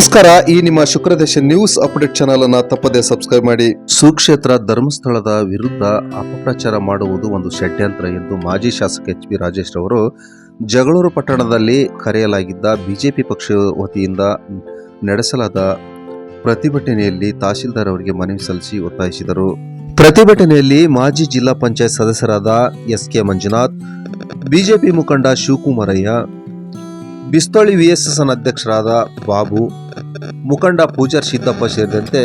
ನಮಸ್ಕಾರ, ಈ ನಿಮ್ಮ ಶುಕ್ರದೇಶ ನ್ಯೂಸ್ ಅಪ್ಡೇಟ್ ಚಾನಲ್ ಅನ್ನ ತಪ್ಪದೆ ಸಬ್ಸ್ಕ್ರೈಬ್ ಮಾಡಿ. ಸುಕ್ಷೇತ್ರ ಧರ್ಮಸ್ಥಳದ ವಿರುದ್ಧ ಅಪಪ್ರಚಾರ ಮಾಡುವುದು ಒಂದು ಷಡ್ಯಂತ್ರ ಎಂದು ಮಾಜಿ ಶಾಸಕ ಎಚ್ ಪಿ ರಾಜೇಶ್ ಅವರು ಜಗಳೂರು ಪಟ್ಟಣದಲ್ಲಿ ಕರೆಯಲಾಗಿದ್ದ ಬಿಜೆಪಿ ಪಕ್ಷ ವತಿಯಿಂದ ನಡೆಸಲಾದ ಪ್ರತಿಭಟನೆಯಲ್ಲಿ ತಹಶೀಲ್ದಾರ್ ಅವರಿಗೆ ಮನವಿ ಸಲ್ಲಿಸಿ ಒತ್ತಾಯಿಸಿದರು. ಪ್ರತಿಭಟನೆಯಲ್ಲಿ ಮಾಜಿ ಜಿಲ್ಲಾ ಪಂಚಾಯತ್ ಸದಸ್ಯರಾದ ಎಸ್ ಕೆ ಮಂಜುನಾಥ್, ಬಿಜೆಪಿ ಮುಖಂಡ ಶಿವಕುಮಾರಯ್ಯ, ಬಿಸ್ತೋಳಿ ವಿಎಸ್ಎಸ್ಎನ್ ಅಧ್ಯಕ್ಷರಾದ ಬಾಬು ಮುಖಂಡ ಪೂಜಾರ್ ಸಿದ್ದಪ್ಪ ಸೇರಿದಂತೆ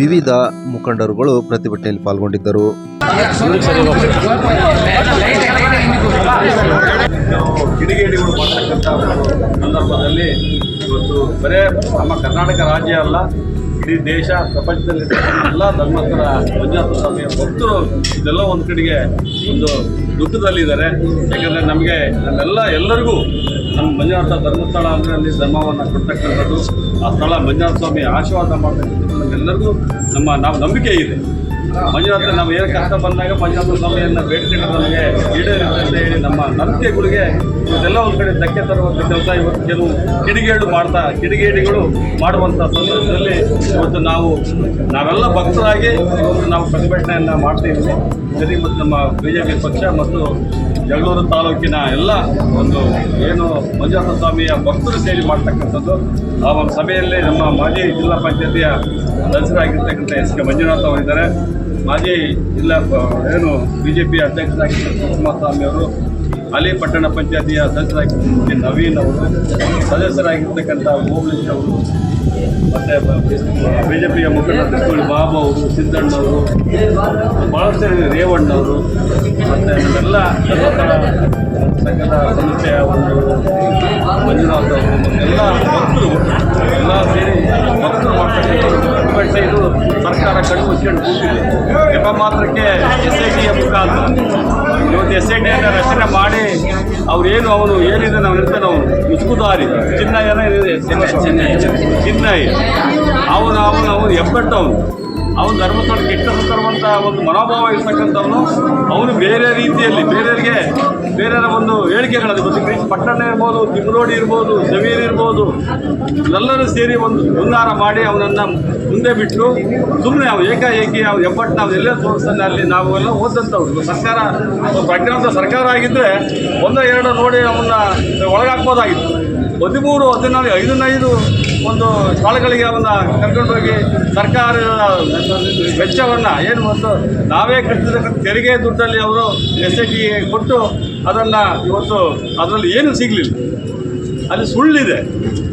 ವಿವಿಧ ಮುಖಂಡರುಗಳು ಪ್ರತಿಭಟನೆಯಲ್ಲಿ ಪಾಲ್ಗೊಂಡಿದ್ದರು. ಸಂದರ್ಭದಲ್ಲಿ ಇವತ್ತು ಬರೇ ನಮ್ಮ ಕರ್ನಾಟಕ ರಾಜ್ಯ ಅಲ್ಲ ಇಡೀ ದೇಶ ಪ್ರಪಂಚದಲ್ಲಿ ಎಲ್ಲ ಧರ್ಮಸ್ಥಳ ಮಂಜುನಾಥ ಸ್ವಾಮಿಯ ಭಕ್ತರು ಇದೆಲ್ಲ ಒಂದು ಕಡೆಗೆ ಒಂದು ದುಃಖದಲ್ಲಿದ್ದಾರೆ ಯಾಕಂದರೆ ನಮಗೆ ನಮ್ಮೆಲ್ಲ ಎಲ್ಲರಿಗೂ ನಮ್ಮ ಮಂಜುನಾಥ ಧರ್ಮಸ್ಥಳ ಅಂದರೆ ಅಲ್ಲಿ ಧರ್ಮವನ್ನು ಕೊಡ್ತಕ್ಕಂಥದ್ದು. ಆ ಸ್ಥಳ ಮಂಜುನಾಥ ಸ್ವಾಮಿ ಆಶೀರ್ವಾದ ಮಾಡ್ತಕ್ಕಂಥದ್ದು ನಮ್ಮೆಲ್ಲರಿಗೂ ನಮ್ಮ, ನಾವು ನಂಬಿಕೆ ಇದೆ. ಮಂಜುನಾಥ ನಾವು ಏನು ಕಷ್ಟ ಬಂದಾಗ ಮಂಜುನಾಥ ಸ್ವಾಮಿಯನ್ನು ಬೇಡಿಕೊಂಡು ನಮಗೆ ಈಡೇರಿದೆ ಅಂತ ಹೇಳಿ ನಮ್ಮ ನಂಬಿಕೆಗಳಿಗೆ ಇದೆಲ್ಲ ಒಂದು ಕಡೆ ಧಕ್ಕೆ ತರುವಂಥ ಕೆಲಸ ಇವತ್ತು ಕೆಲವು ಕಿಡಿಗೇಡು ಮಾಡ್ತಾ ಕಿಡಿಗೇಡಿಗಳು ಮಾಡುವಂಥ ಸಂದರ್ಭದಲ್ಲಿ ಇವತ್ತು ನಾವು ನಾವೆಲ್ಲ ಭಕ್ತರಾಗಿ ಇವತ್ತು ನಾವು ಪ್ರತಿಭಟನೆಯನ್ನು ಮಾಡ್ತೀವಿ ಸರಿ, ಮತ್ತು ನಮ್ಮ ಬಿ ಜೆ ಪಿ ಪಕ್ಷ ಮತ್ತು ಜಗಳೂರು ತಾಲೂಕಿನ ಎಲ್ಲ ಒಂದು ಏನು ಮಂಜುನಾಥ ಸ್ವಾಮಿಯ ಭಕ್ತರು ಸೇರಿ ಮಾಡ್ತಕ್ಕಂಥದ್ದು, ಆ ಒಂದು ಸಭೆಯಲ್ಲಿ ನಮ್ಮ ಮಾಜಿ ಜಿಲ್ಲಾ ಪಂಚಾಯತಿಯ ಸದಸ್ಯರಾಗಿರ್ತಕ್ಕಂಥ ಎಸ್ ಕೆ ಮಂಜುನಾಥ ಅವರಿದ್ದಾರೆ. ಮಾಜಿ ಜಿಲ್ಲಾ ಏನು ಬಿ ಜೆ ಪಿ ಅಧ್ಯಕ್ಷರಾಗಿರ್ತಕ್ಕಂಥ ಕುಮಾರಸ್ವಾಮಿ ಅವರು, ಹಾಲಿ ಪಟ್ಟಣ ಪಂಚಾಯತಿಯ ಸದಸ್ಯರಾಗಿರ್ತಕ್ಕಂಥ ನವೀನ್ ಅವರು, ಸದಸ್ಯರಾಗಿರ್ತಕ್ಕಂಥ ಓಬಳೇಶ್ ಅವರು, ಮತ್ತು ಬಿ ಜೆ ಪಿಯ ಬಾಬು ಅವರು ಸಿದ್ದಣ್ಣವರು ಭಾಳಷ್ಟು ರೇವಣ್ಣವರು ಮತ್ತು ನಮ್ಮೆಲ್ಲ ಥರ ಸಂಘದ ಸಂಸ್ಥೆಯ ಒಂದು ಮಂಜುನಾಥ್ ಅವರು ಎಲ್ಲ ಭಕ್ತರು. ಕಣ್ಣು ಮುಚ್ಕೊಂಡು ಕೂತಿದ್ದೆ ನೆಪ ಮಾತ್ರಕ್ಕೆ ಎಸ್ ಐ ಮುಖಾಂತರ ಇವತ್ತು ಎಸ್ ಐ ಟಿಯನ್ನು ರಚನೆ ಮಾಡಿ ಅವರೇನು ಅವನು ಏನಿದೆ, ನಾವು ಇರ್ತಾನೆ ಅವನು ಮುಸುಕುದಾರಿ. ಚಿನ್ನ ಏನಿದೆ? ಚಿನ್ನಯ್ಯ. ಅವನು ಅವನು ಅವನು ಹೆಬ್ಬೆಟ್ಟವನು ಅವನು. ಧರ್ಮಸ್ಥಳಕ್ಕೆ ಕೆಟ್ಟ ತರುವಂಥ ಒಂದು ಮನೋಭಾವ ಇರ್ತಕ್ಕಂಥವನು ಅವನು ಬೇರೆ ರೀತಿಯಲ್ಲಿ, ಬೇರೆಯವರಿಗೆ ಬೇರೆಯವರ ಒಂದು ಹೇಳಿಕೆಗಳಲ್ಲಿ ಒಂದು ಕ್ರೀಸ್ ಪಟ್ಟಣ ಇರ್ಬೋದು ತಿಮ್ರೋಡಿ ಇರ್ಬೋದು ಸಮೀರ್ ಇರ್ಬೋದು ಎಲ್ಲರೂ ಸೇರಿ ಒಂದು ಹುನ್ನಾರ ಮಾಡಿ ಅವನನ್ನು ಮುಂದೆ ಬಿಟ್ಟು ಸುಮ್ಮನೆ ಅವು ಏಕಾಏಕಿ ಅವ್ನು ಎಪ್ಪಟ್ ನಾವು ಎಲ್ಲೇ ತೋರಿಸ್ತಾನೆ ಅಲ್ಲಿ ನಾವು ಎಲ್ಲ ಓದಂಥವ್ರು ಸರ್ಕಾರ ಪ್ರಜ್ಞಾಂತ ಸರ್ಕಾರ ಆಗಿದ್ದರೆ ಒಂದೋ ಎರಡೋ ನೋಡಿ ಅವನ್ನ ಒಳಗಾಕ್ಬೋದಾಗಿತ್ತು. ಹದಿಮೂರು ಹದಿನಾಲ್ಕು ಐದನೈದು ಒಂದು ಸ್ಥಳಗಳಿಗೆ ಅವನ್ನ ಕರ್ಕೊಂಡೋಗಿ ಸರ್ಕಾರದ ವೆಚ್ಚವನ್ನು ಏನು ಒಂದು ನಾವೇ ಕಟ್ಟಿರ್ತಕ್ಕಂಥ ತೆರಿಗೆ ದುಡ್ಡಲ್ಲಿ ಅವರು ಎಸ್ ಐ ಕೊಟ್ಟು ಅದನ್ನು ಇವತ್ತು ಅದರಲ್ಲಿ ಏನೂ ಸಿಗಲಿಲ್ಲ. ಅಲ್ಲಿ ಸುಳ್ಳಿದೆ.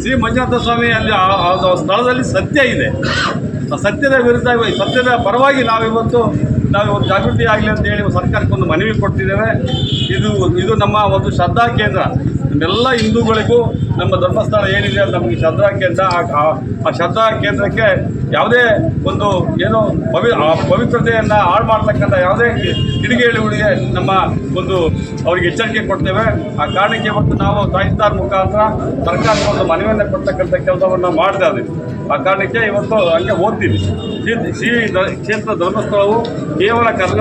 ಶ್ರೀ ಮಂಜುನಾಥ ಸ್ವಾಮಿ ಅಲ್ಲಿ ಸ್ಥಳದಲ್ಲಿ ಸತ್ಯ ಇದೆ. ಆ ಸತ್ಯದ ವಿರುದ್ಧ ಸತ್ಯದ ಪರವಾಗಿ ನಾವಿವತ್ತು ನಾವು ಇವತ್ತು ಜಾಗೃತಿ ಆಗಲಿ ಅಂತ ಹೇಳಿ ಸರ್ಕಾರಕ್ಕೊಂದು ಮನವಿ ಕೊಡ್ತಿದ್ದೇವೆ ಇದು ಇದು ನಮ್ಮ ಒಂದು ಶ್ರದ್ಧಾ ಕೇಂದ್ರ. ನಮ್ಮೆಲ್ಲ ಹಿಂದೂಗಳಿಗೂ ನಮ್ಮ ಧರ್ಮಸ್ಥಳ ಏನಿದೆ ನಮಗೆ ಶ್ರದ್ಧಾ ಕೇಂದ್ರ. ಆ- ಶ್ರದ್ಧಾ ಕೇಂದ್ರಕ್ಕೆ ಯಾವುದೇ ಒಂದು ಏನು ಪವಿ ಪವಿತ್ರತೆಯನ್ನು ಹಾಳು ಮಾಡ್ತಕ್ಕಂಥ ಯಾವುದೇ ಕಿಡಿಗೇಡಿಗಳಿಗೆ ನಮ್ಮ ಒಂದು ಅವರಿಗೆ ಎಚ್ಚರಿಕೆ ಕೊಡ್ತೇವೆ. ಆ ಕಾರಣಕ್ಕೆ ಇವತ್ತು ನಾವು ತಾಯಿತಾರ ಮುಖಾಂತರ ಸರ್ಕಾರಕ್ಕೆ ಒಂದು ಮನವಿಯನ್ನು ಕೊಡ್ತಕ್ಕಂಥ ಕೆಲಸವನ್ನು ಮಾಡ್ತಾ ಇದ್ದೀವಿ. ಆ ಕಾರಣಕ್ಕೆ ಇವತ್ತು ಹಂಗೆ ಓದ್ತೀವಿ. ಶ್ರೀ ಶ್ರೀ ಕ್ಷೇತ್ರ ಧರ್ಮಸ್ಥಳವು ಕೇವಲ ಕರ್ನಾಟಕ